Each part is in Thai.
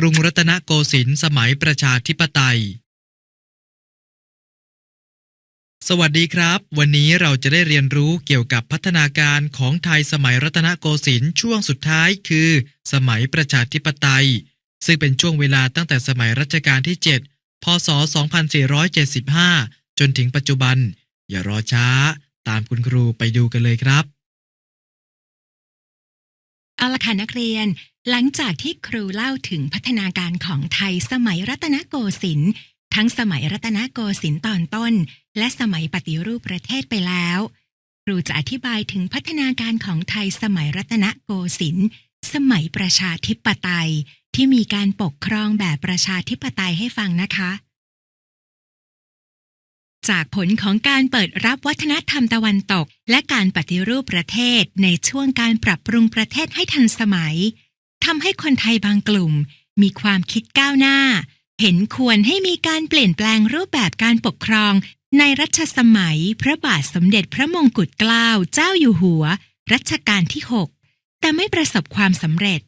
กรุงรัตนโกสินทร์สมัยประชาธิปไตย สวัสดีครับ วันนี้เราจะได้เรียนรู้เกี่ยวกับพัฒนาการของไทยสมัยรัตนโกสินทร์ช่วงสุดท้ายคือ สมัยประชาธิปไตย ซึ่งเป็นช่วงเวลาตั้งแต่สมัยรัชกาลที่ 7 พศ 2475 จนถึงปัจจุบัน อย่ารอช้า ตามคุณครูไปดูกันเลยครับ เอาละค่ะนักเรียน หลังจากที่ครูเล่าถึงพัฒนาการของไทยสมัยรัตนโกสินทร์ทั้งสมัยรัตนโกสินทร์ตอนต้น และสมัยปฏิรูปประเทศไปแล้ว ครูจะอธิบายถึงพัฒนาการของไทยสมัยรัตนโกสินทร์สมัยประชาธิปไตย ที่มีการปกครองแบบประชาธิปไตยให้ฟังนะคะ จากผลของการเปิดรับวัฒนธรรมตะวันตก และการปฏิรูปประเทศในช่วงการปรับปรุงประเทศให้ทันสมัยทำให้คนไทยบางกลุ่ม มีความคิดก้าวหน้า เห็นควรให้มีการเปลี่ยนแปลงรูปแบบการปกครอง ในรัชสมัยพระบาทสมเด็จพระมงกุฎเกล้าเจ้าอยู่หัว รัชกาลที่ 6 แต่ไม่ประสบความสำเร็จ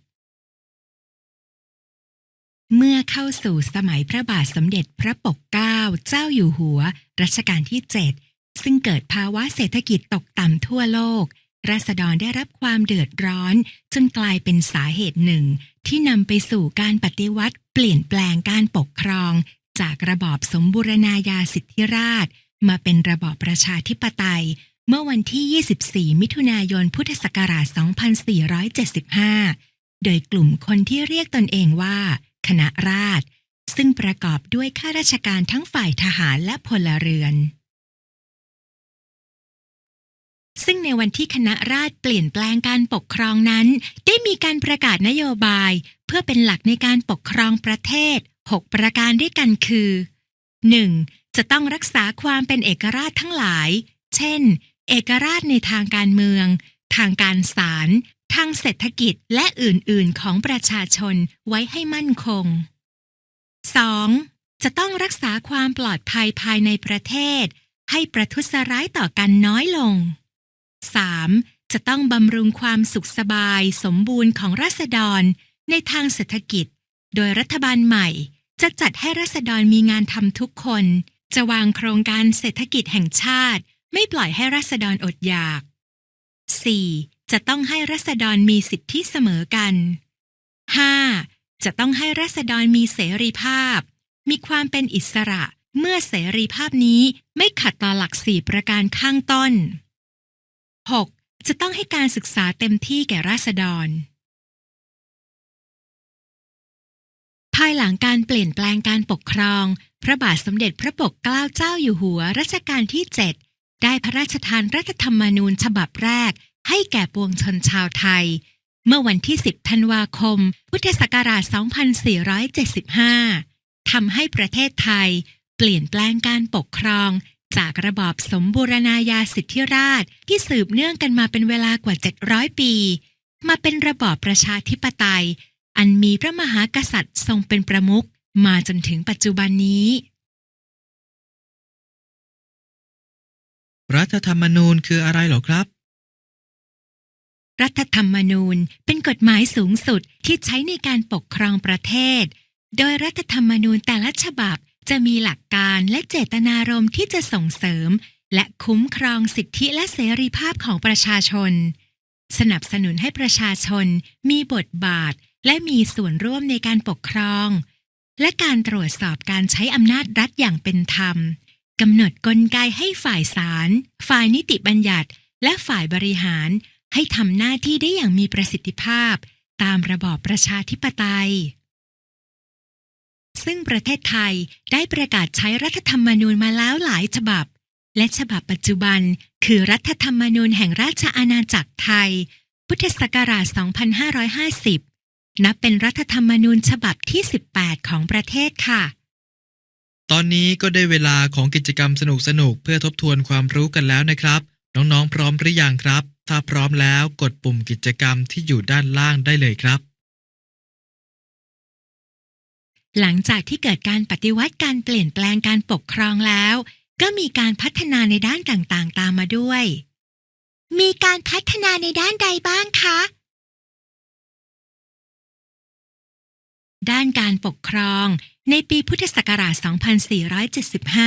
เมื่อเข้าสู่สมัยพระบาทสมเด็จพระปกเกล้าเจ้าอยู่หัว รัชกาลที่ 7 ซึ่งเกิดภาวะเศรษฐกิจตกต่ำทั่วโลก ราษฎรได้รับความเดือดร้อน จนกลายเป็นสาเหตุหนึ่ง ที่นำไปสู่การปฏิวัติ เปลี่ยนแปลงการปกครอง จากระบอบสมบูรณาญาสิทธิราช มาเป็นระบอบประชาธิปไตย เมื่อวันที่ 24 มิถุนายนพุทธศักราช 2475 โดยกลุ่มคนที่เรียกตนเองว่า คณะราษฎรซึ่งประกอบด้วยข้าราชการทั้งฝ่ายทหารและพลเรือน ซึ่งในวันที่คณะราษฎรเปลี่ยนแปลงการปกครองนั้น ได้มีการประกาศนโยบาย เพื่อเป็นหลักในการปกครองประเทศ 6 ประการด้วยกันคือ 1. จะต้องรักษาความเป็นเอกราชทั้งหลาย เช่น เอกราชในทางการเมือง ทางการศาล ทางเศรษฐกิจและอื่นๆของประชาชนไว้ให้มั่นคง 2. จะต้องรักษาความปลอดภัยภายในประเทศ ให้ประทุษร้ายต่อกันน้อยลง 3. จะต้องบำรุงความสุขสบายสมบูรณ์ของราษฎรในทางเศรษฐกิจ โดยรัฐบาลใหม่จะจัดให้ราษฎรมีงานทำทุกคน จะวางโครงการเศรษฐกิจแห่งชาติ ไม่ปล่อยให้ราษฎรอดอยาก 4. จะต้องให้ราษฎรมีสิทธิเสมอกัน 5. จะต้องให้ราษฎรมีเสรีภาพ มีความเป็นอิสระเมื่อเสรีภาพนี้ไม่ขัดต่อหลักสี่ประการข้างต้น 6. จะต้องให้การศึกษาเต็มที่แก่ราษฎร ภายหลังการเปลี่ยนแปลงการปกครอง พระบาทสมเด็จพระปกเกล้าเจ้าอยู่หัวรัชกาลที่ 7 ได้พระราชทานรัฐธรรมนูญฉบับแรก ให้แก่ปวงชนชาวไทย เมื่อวันที่ 10 ธันวาคม พุทธศักราช 2475 ทำให้ประเทศไทย เปลี่ยนแปลงการปกครองจากระบอบสมบูรณาญาสิทธิราชที่สืบเนื่องกันมาเป็นเวลากว่า 700 ปี มาเป็นระบอบประชาธิปไตย อันมีพระมหากษัตริย์ทรงเป็นประมุขมาจนถึงปัจจุบันนี้ รัฐธรรมนูญคืออะไรหรอครับ รัฐธรรมนูญเป็นกฎหมายสูงสุดที่ใช้ในการปกครองประเทศ โดยรัฐธรรมนูญแต่ละฉบับจะมีหลักการและเจตนารมณ์ที่จะส่งเสริม และคุ้มครองสิทธิและเสรีภาพของประชาชน สนับสนุนให้ประชาชน มีบทบาท และมีส่วนร่วมในการปกครอง และการตรวจสอบการใช้อำนาจรัฐอย่างเป็นธรรมกำหนดกลไกให้ฝ่ายศาลฝ่ายนิติบัญญัติ และฝ่ายบริหาร ให้ทำหน้าที่ได้อย่างมีประสิทธิภาพ ตามระบอบประชาธิปไตย ซึ่งประเทศไทยได้ประกาศใช้รัฐธรรมนูญมาแล้วหลายฉบับ และฉบับปัจจุบัน คือรัฐธรรมนูญแห่งราชอาณาจักรไทย พุทธศักราช 2550 นับเป็นรัฐธรรมนูญฉบับที่ 18 ของประเทศค่ะตอนนี้ก็ได้เวลาของกิจกรรมสนุกๆ เพื่อทบทวนความรู้กันแล้วนะครับ น้องๆ พร้อมหรือยังครับ ถ้าพร้อมแล้วกดปุ่มกิจกรรมที่อยู่ด้านล่างได้เลยครับ หลังจากที่เกิดการปฏิวัติการเปลี่ยนแปลงการปกครองแล้ว ก็มีการพัฒนาในด้านต่างๆ ตามมาด้วย มีการพัฒนาในด้านใดบ้างคะ ด้านการปกครองในปีพุทธศักราช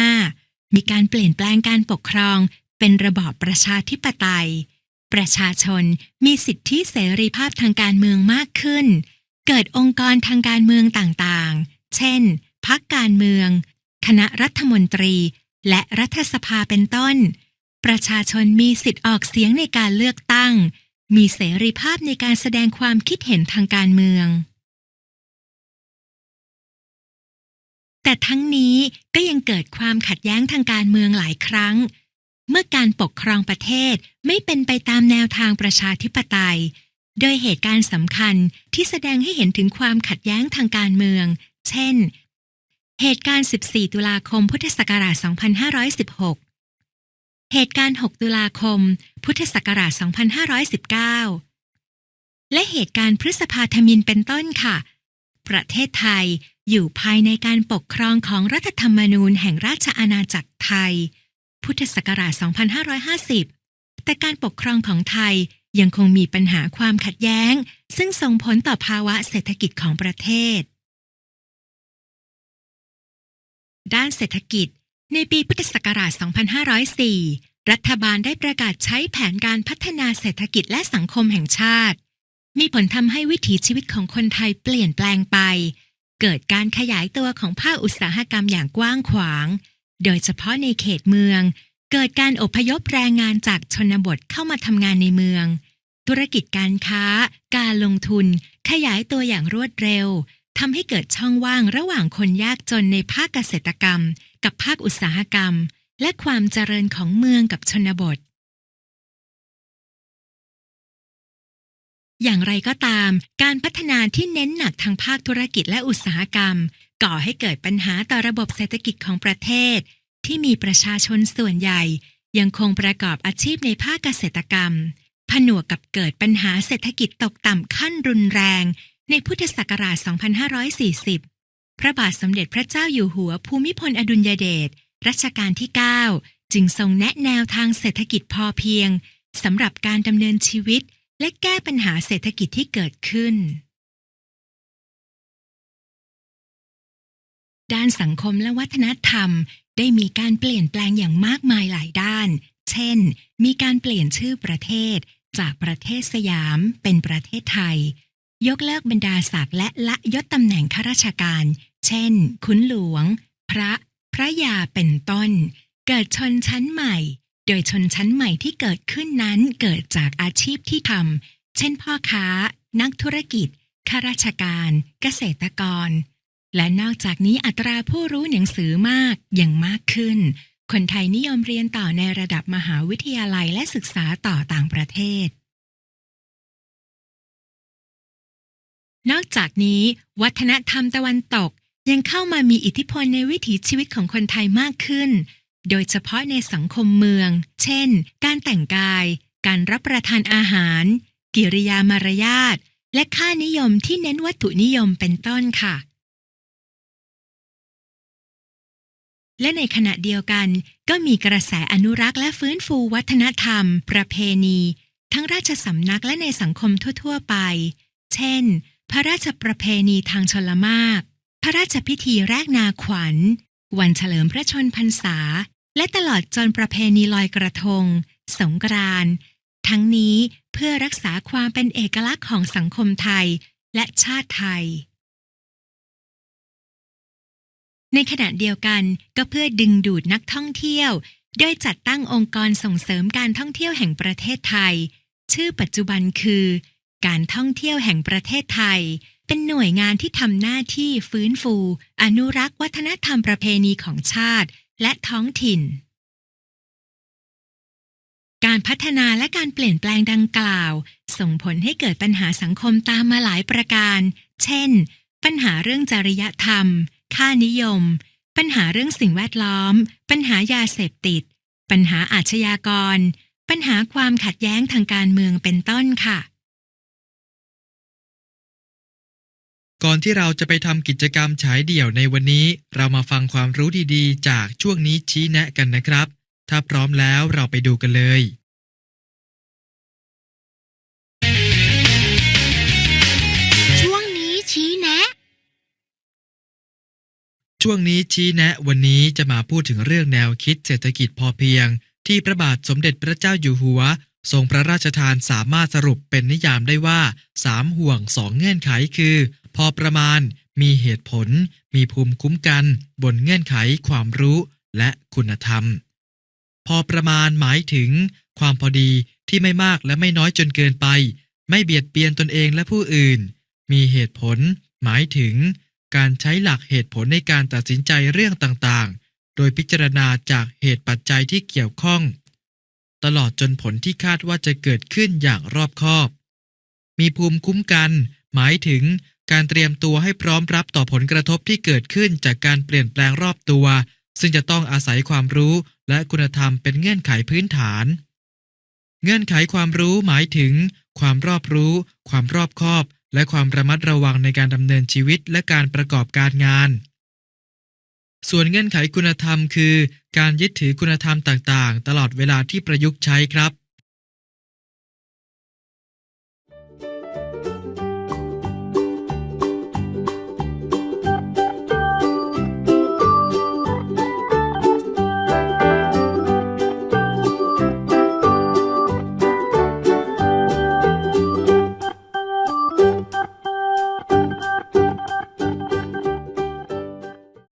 2475 มีการเปลี่ยนแปลงการปกครองเป็นระบอบประชาธิปไตย ประชาชนมีสิทธิเสรีภาพทางการเมืองมากขึ้น เกิดองค์กรทางการเมืองต่างๆ เช่น พักการเมือง คณะรัฐมนตรี และรัฐสภาเป็นต้น ประชาชนมีสิทธิ์ออกเสียงในการเลือกตั้ง มีเสรีภาพในการแสดงความคิดเห็นทางการเมือง แต่ทั้งนี้ก็ยังเกิดความขัดแย้งทางการเมืองหลายครั้ง เมื่อการปกครองประเทศไม่เป็นไปตามแนวทางประชาธิปไตย โดยเหตุการณ์สำคัญที่แสดงให้เห็นถึงความขัดแย้งทางการเมือง เช่น เหตุการณ์ 14 ตุลาคม พุทธศักราช 2516 เหตุการณ์ 6 ตุลาคม พุทธศักราช 2519 และเหตุการณ์พฤษภาธมินเป็นต้นค่ะ ประเทศไทยอยู่ภายในการปกครองของรัฐธรรมนูญแห่งราชอาณาจักรไทย พุทธศักราช 2550 แต่การปกครองของไทยยังคงมีปัญหาความขัดแย้ง ซึ่งส่งผลต่อภาวะเศรษฐกิจของประเทศ ด้านเศรษฐกิจ ในปีพุทธศักราช 2504 รัฐบาลได้ประกาศใช้แผนการพัฒนาเศรษฐกิจและสังคมแห่งชาติ มีผลทำให้วิถีชีวิตของคนไทยเปลี่ยนแปลงไป เกิดการขยายตัวของภาคอุตสาหกรรมอย่างกว้างขวาง โดยเฉพาะในเขตเมือง เกิดการอพยพแรงงานจากชนบทเข้ามาทำงานในเมือง ธุรกิจการค้า การลงทุน ขยายตัวอย่างรวดเร็วทำให้เกิดช่องว่างระหว่างคนยากจนในภาคเกษตรกรรม กับภาคอุตสาหกรรม และความเจริญของเมืองกับชนบท อย่างไรก็ตาม การพัฒนาที่เน้นหนักทางภาคธุรกิจและอุตสาหกรรม ก่อให้เกิดปัญหาต่อระบบเศรษฐกิจของประเทศ ที่มีประชาชนส่วนใหญ่ ยังคงประกอบอาชีพในภาคเกษตรกรรม ผนวกกับเกิดปัญหาเศรษฐกิจตกต่ำขั้นรุนแรง ในพุทธศักราช 2540 พระบาทสมเด็จพระเจ้าอยู่หัวภูมิพลอดุลยเดชรัชกาลที่ 9 จึงทรงแนะแนวทางเศรษฐกิจพอเพียงสำหรับการดำเนินชีวิต และแก้ปัญหาเศรษฐกิจที่เกิดขึ้น ด้านสังคมและวัฒนธรรม ได้มีการเปลี่ยนแปลงอย่างมากมายหลายด้าน เช่น มีการเปลี่ยนชื่อประเทศ จากประเทศสยามเป็นประเทศไทย ยกเลิกบรรดาศักดิ์และละยศตำแหน่งข้าราชการ เช่น ขุนหลวง พระ พระยาเป็นต้น เกิดชนชั้นใหม่ โดยชนชั้นใหม่ที่เกิดขึ้นนั้นเกิดจากอาชีพที่ทำเช่นพ่อค้า นักธุรกิจข้าราชการ เกษตรกร และนอกจากนี้อัตราผู้รู้หนังสือมากอย่างมากขึ้น คนไทยนิยมเรียนต่อในระดับมหาวิทยาลัยและศึกษาต่อต่างประเทศ นอกจากนี้ วัฒนธรรมตะวันตกยังเข้ามามีอิทธิพลในวิถีชีวิตของคนไทยมากขึ้น โดยเฉพาะในสังคมเมือง เช่น การแต่งกาย การรับประทานอาหาร กิริยามารยาท และค่านิยมที่เน้นวัตถุนิยมเป็นต้นค่ะ และในขณะเดียวกัน ก็มีกระแสอนุรักษ์และฟื้นฟูวัฒนธรรม ประเพณี ทั้งราชสำนักและในสังคมทั่ว ๆ ไป เช่น พระราชประเพณีทางชลมาก พระราชพิธีแรกนาขวัญ วันเฉลิมพระชนพรรษา และตลอดจนประเพณีลอยกระทง สงกรานต์ทั้งนี้เพื่อรักษาความเป็นเอกลักษณ์ของสังคมไทยและชาติไทย ในขณะเดียวกันก็เพื่อดึงดูดนักท่องเที่ยว โดยจัดตั้งองค์กรส่งเสริมการท่องเที่ยวแห่งประเทศไทย ชื่อปัจจุบันคือ การท่องเที่ยวแห่งประเทศไทย เป็นหน่วยงานที่ทำหน้าที่ฟื้นฟู อนุรักษ์วัฒนธรรมประเพณีของชาติ และท้องถิ่น การพัฒนาและการเปลี่ยนแปลงดังกล่าว ส่งผลให้เกิดปัญหาสังคมตามมาหลายประการ เช่น ปัญหาเรื่องจริยธรรม ค่านิยม ปัญหาเรื่องสิ่งแวดล้อม ปัญหายาเสพติด ปัญหาอาชญากร ปัญหาความขัดแย้งทางการเมืองเป็นต้นค่ะ ก่อนที่เราจะไปทำกิจกรรมฉายเดี่ยวในวันนี้ เรามาฟังความรู้ดีๆ จากช่วงนี้ชี้แนะกันนะครับ ถ้าพร้อมแล้วเราไปดูกันเลย ช่วงนี้ชี้แนะวันนี้จะมาพูดถึงเรื่องแนวคิดเศรษฐกิจพอเพียง ที่พระบาทสมเด็จพระเจ้าอยู่หัว ทรงพระราชทานสามารถสรุปเป็นนิยามได้ว่าสามห่วงสองเงื่อนไขคือ พอประมาณ มีเหตุผล มีภูมิคุ้มกัน บนเงื่อนไขความรู้และคุณธรรม พอประมาณหมายถึง ความพอดีที่ไม่มากและไม่น้อยจนเกินไป ไม่เบียดเบียนตนเองและผู้อื่น มีเหตุผล หมายถึง การใช้หลักเหตุผลในการตัดสินใจเรื่องต่างๆ โดยพิจารณาจากเหตุปัจจัยที่เกี่ยวข้อง ตลอดจนผลที่คาดว่าจะเกิดขึ้นอย่างรอบคอบ มีภูมิคุ้มกัน หมายถึงการเตรียมตัวให้พร้อมรับต่อผลกระทบที่เกิดขึ้นจากการเปลี่ยนแปลงรอบตัว ซึ่งจะต้องอาศัยความรู้และคุณธรรมเป็นเงื่อนไขพื้นฐาน เงื่อนไขความรู้หมายถึง ความรอบรู้ ความรอบคอบ และความระมัดระวังในการดำเนินชีวิตและการประกอบการงาน ส่วนเงื่อนไขคุณธรรมคือ การยึดถือคุณธรรมต่างๆ ตลอดเวลาที่ประยุกต์ใช้ครับ